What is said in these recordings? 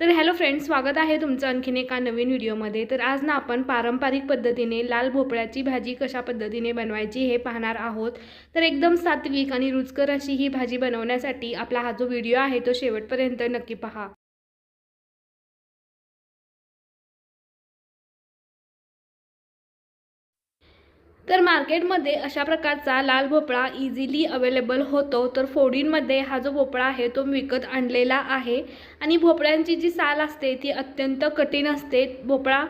तर hello friends स्वागत आहे तुमचं आणखीन एका नवीन व्हिडिओमध्ये. तर आज ना आपण पारंपरिक पद्धतीने लाल भोपळ्याची भाजी कशा पद्धतीने बनवायची हे पाहणार आहोत. तर एकदम सात्विक आणि रुचकर अशी ही भाजी बनवण्यासाठी आपला हा जो व्हिडिओ आहे तो शेवटपर्यंत नक्की पहा. तर मार्केटमध्ये अशा प्रकारचा लाल भोपळा इझिली अवेलेबल होतो. तर फोडींमध्ये हा जो भोपळा आहे तो विकत आणलेला आहे. आणि भोपळ्यांची जी साल असते ती अत्यंत कठीण असते. भोपळा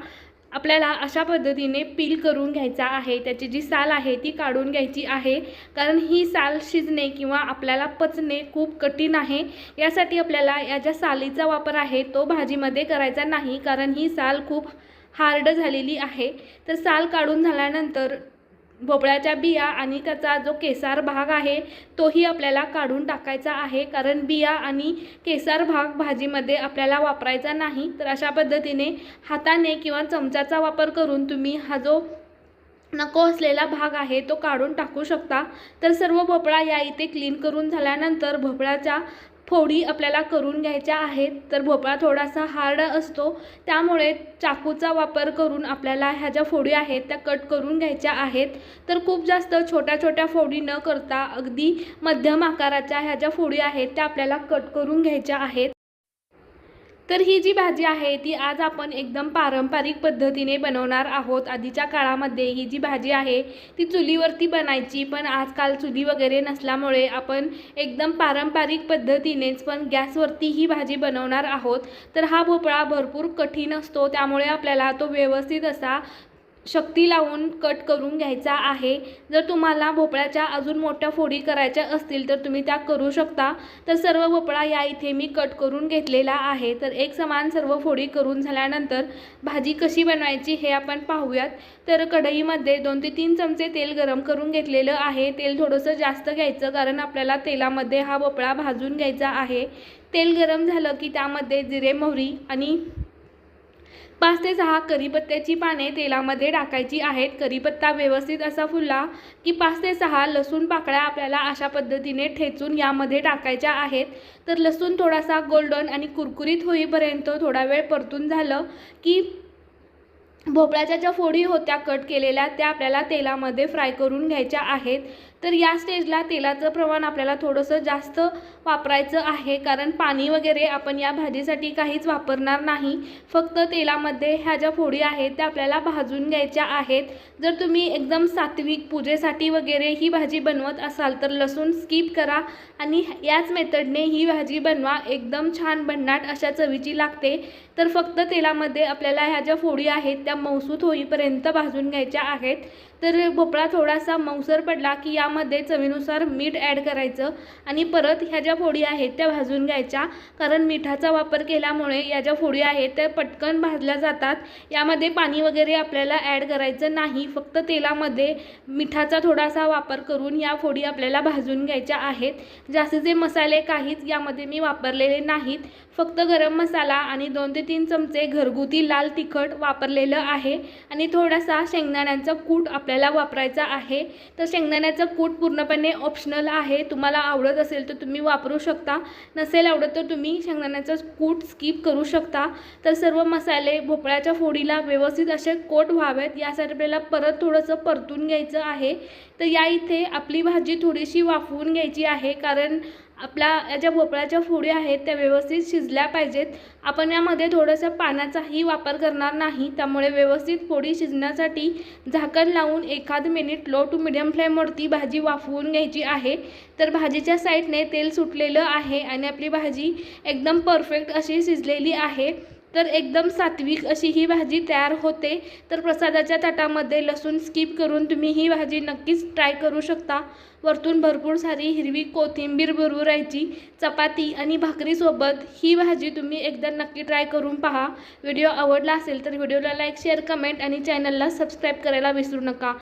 आपल्याला अशा पद्धतीने पील करून घ्यायचा आहे. त्याची जी साल आहे ती काढून घ्यायची आहे. कारण ही साल शिजणे किंवा आपल्याला पचणे खूप कठीण आहे. यासाठी आपल्याला या ज्या सालीचा वापर आहे तो भाजीमध्ये करायचा नाही. कारण ही साल खूप हार्ड झालेली आहे. तर साल काढून झाल्यानंतर भोपळ्याच्या बिया आणि त्याचा जो केसार भाग आहे तोही आपल्याला काढून टाकायचा आहे. कारण बिया आणि केसार भाग भाजीमध्ये आपल्याला वापरायचा नाही. तर अशा पद्धतीने हाताने किंवा चमच्याचा वापर करून तुम्ही हा जो नको असलेला भाग आहे तो काढून टाकू शकता. तर सर्व भोपळा या इथे क्लीन करून झाल्यानंतर भोपळ्याच्या फोडी आपल्याला करून घ्यायच्या आहेत. तर भोपळा थोडासा हार्ड असतो. त्यामुळे चाकूचा वापर करून आपल्याला ह्या ज्या फोडी आहेत त्या कट करून घ्यायच्या आहेत. तर खूप जास्त छोट्या छोट्या फोडी न करता अगदी मध्यम आकाराच्या ह्या ज्या फोडी आहेत त्या आपल्याला कट करून घ्यायच्या आहेत. तर ही जी भाजी आहे ती आज आपण एकदम पारंपरिक पद्धतीने बनवणार आहोत. आधीच्या काळामध्ये ही जी भाजी आहे ती चुलीवरती बनायची पण आजकाल चुली वगैरे नसल्यामुळे आपण एकदम पारंपरिक पद्धतीनेच पण गॅसवरती ही भाजी बनवणार आहोत. तर हा भोपळा भरपूर कठीण असतो त्यामुळे आपल्याला तो व्यवस्थित असा शक्ती लावून कट करून घ्यायचा आहे. जर तुम्हाला भोपळ्याच्या अजून मोठ्या फोडी करायच्या असतील तर तुम्ही त्या करू शकता. तर सर्व भोपळा या इथे मी कट करून घेतलेला आहे. तर एक समान सर्व फोडी करून झाल्यानंतर भाजी कशी बनवायची हे आपण पाहूयात. तर कढईमध्ये दोन ते तीन चमचे तेल गरम करून घेतलेलं आहे. तेल थोडंसं जास्त घ्यायचं कारण आपल्याला तेलामध्ये हा भोपळा भाजून घ्यायचा आहे. तेल गरम झालं की त्यामध्ये जिरे मोहरी आणि पाच ते सहा करीपत्त्याची पाने तेलामध्ये टाकायची आहेत. करीपत्ता व्यवस्थित असा फुलला की पाच ते सहा लसूण पाकळ्या आपल्याला अशा पद्धतीने ठेचून यामध्ये टाकायच्या आहेत. तर लसूण थोडासा गोल्डन आणि कुरकुरीत होईपर्यंत थोडा वेळ परतून झालं की भोपळ्याच्या ज्या फोडी होत्या कट केलेल्या त्या आपल्याला तेलामध्ये फ्राय करून घ्यायच्या आहेत. तर या स्टेजला तेलाचं प्रमाण आपल्याला थोडंसं जास्त वापरायचं आहे. कारण पाणी वगैरे आपण या भाजीसाठी काहीच वापरणार नाही. फक्त तेलामध्ये ह्या ज्या फोडी आहेत त्या आपल्याला भाजून घ्यायच्या आहेत. जर तुम्ही एकदम सात्विक पूजेसाठी वगैरे ही भाजी बनवत असाल तर लसूण स्किप करा आणि याच मेथडने ही भाजी बनवा. एकदम छान भन्नाट अशा चवीची लागते. तर फक्त तेलामध्ये आपल्याला ह्या ज्या फोडी आहेत त्या मौसूत होईपर्यंत भाजून घ्यायच्या आहेत. तर भोपळा थोडासा मौसर पडला की या त्यामध्ये चवीनुसार मीठ ॲड करायचं आणि परत ह्या ज्या फोडी आहेत त्या भाजून घ्यायच्या. कारण मिठाचा वापर केल्यामुळे या ज्या फोडी आहेत त्या पटकन भाजल्या जातात. यामध्ये पाणी वगैरे आपल्याला ॲड करायचं नाही. फक्त तेलामध्ये मिठाचा थोडासा वापर करून या फोडी आपल्याला भाजून घ्यायच्या आहेत. जास्तीचे मसाले काहीच यामध्ये मी वापरलेले नाहीत. फक्त गरम मसाला आणि दोन ते तीन चमचे घरगुती लाल तिखट वापरलेलं आहे. आणि थोडासा शेंगदाण्यांचा कूट आपल्याला वापरायचा आहे. तर शेंगदाण्याचं कूट पूर्णपणे ऑप्शनल आहे. तुम्हाला आवडत असेल तर तुम्ही वापरू शकता. नसेल आवडत तर तुम्ही शेंगदाण्याचं कूट स्किप करू शकता. तर सर्व मसाले भोपळ्याच्या फोडीला व्यवस्थित असे कोट व्हावेत. यासाठी आपल्याला परत थोडंसं परतून घ्यायचं आहे. तर या इथे आपली भाजी थोडीशी वाफवून घ्यायची आहे. कारण आपल्या या ज्या भोपळ्याच्या फोडी आहेत त्या व्यवस्थित शिजल्या पाहिजेत. आपण यामध्ये थोडंसं पाण्याचाही वापर करणार नाही. त्यामुळे व्यवस्थित फोडी शिजण्यासाठी झाकण लावून एखाद मिनिट लो टू मिडियम फ्लेमवरती भाजी वाफवून घ्यायची आहे. तर भाजीच्या साईडने तेल सुटलेलं आहे आणि आपली भाजी एकदम परफेक्ट अशी शिजलेली आहे. तर एकदम सात्विक अशी ही भाजी तयार होते. तर प्रसादाच्या ताटामध्ये लसूण स्किप करून तुम्ही ही भाजी नक्कीच ट्राय करू शकता. वरतून भरपूर सारी हिरवी कोथिंबीर राहायची चपाती आणि भाकरीसोबत ही भाजी तुम्ही एकदा नक्की ट्राय करून पहा. व्हिडिओ आवडला असेल तर व्हिडिओला लाईक शेअर कमेंट आणि चॅनलला सबस्क्राईब करायला विसरू नका.